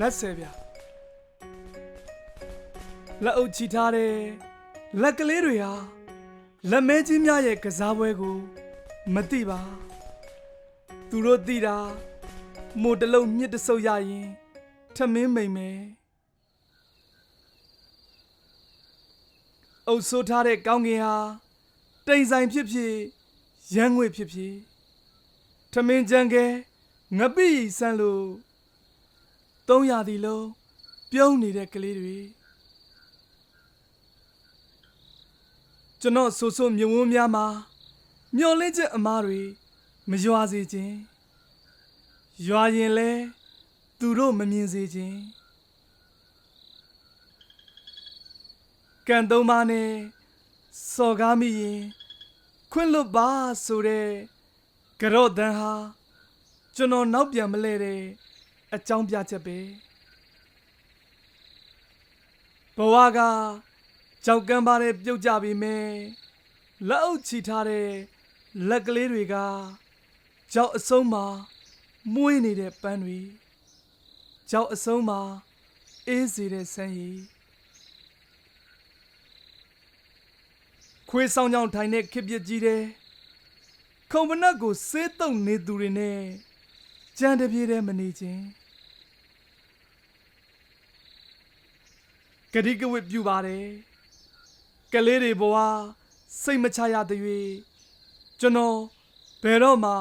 လက်ဆယ်ပြလက်အုပ်ချီထားတဲ့လက်ကလေးတွေဟာလက်မဲကြီးများရဲ့ကစားပွဲကိုမသိပါသူတို့သိတာမို့တလုံးမြစ်တဆုပ်ရရင်ထမင်းမိန်မယ်အုပ်ဆိုးထားတဲ့ကောင်းကင်ဟာတိမ်ဆိုင်ဖြစ်ဖြစ်ရမ်းငွေဖြစ်ဖြစ်ထမင်းကြံကဲငပိဆန်းလို့ သုံးရာဒီလုံးပြုံးနေတဲ့ကလေးတွေကျွန်တော်ဆူဆူမြုံဝန်းများမှာမျောလင့်ချက်အမားတွေမရွာစေခြင်းရွာရင်လဲသူတို့မမြင်စေခြင်းကံသုံးပါးနဲ့စော်ကားမိရင်ခွင့်လွတ်ပါဆိုတဲ့ကြော့တန်ဟာကျွန်တော်နောက်ပြန်မလဲတဲ့ အကြောင်းပြချက်ပဲဘဝကကြောက်ကမ်းပါတဲ့ပြုတ်ကြပြီမယ်လက်အုပ်ချီထားတဲ့လက်ကလေးတွေကကြောက်အဆုံးမှာမွေးနေတဲ့ပန်းတွေကြောက်အဆုံးမှာအေးစေတဲ့ဆန်းရည်ခွေးဆောင်ကြောင်ထိုင်တဲ့ခစ်ပြစ်ကြီးတဲ့ခုံမနက်ကိုစေးတုံနေသူတွေနဲ့ ကြံတပြေးတဲ့မနေခြင်းဂတိကဝတ်ပြုပါတယ်ကလေးတွေဘဝစိတ်မချရတဲ့၍ကျွန်တော်ဘယ်တော့မှ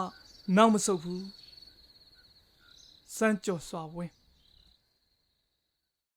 နောက်မဆုတ်ဘူးစမ်းကြော်စွာဝင်း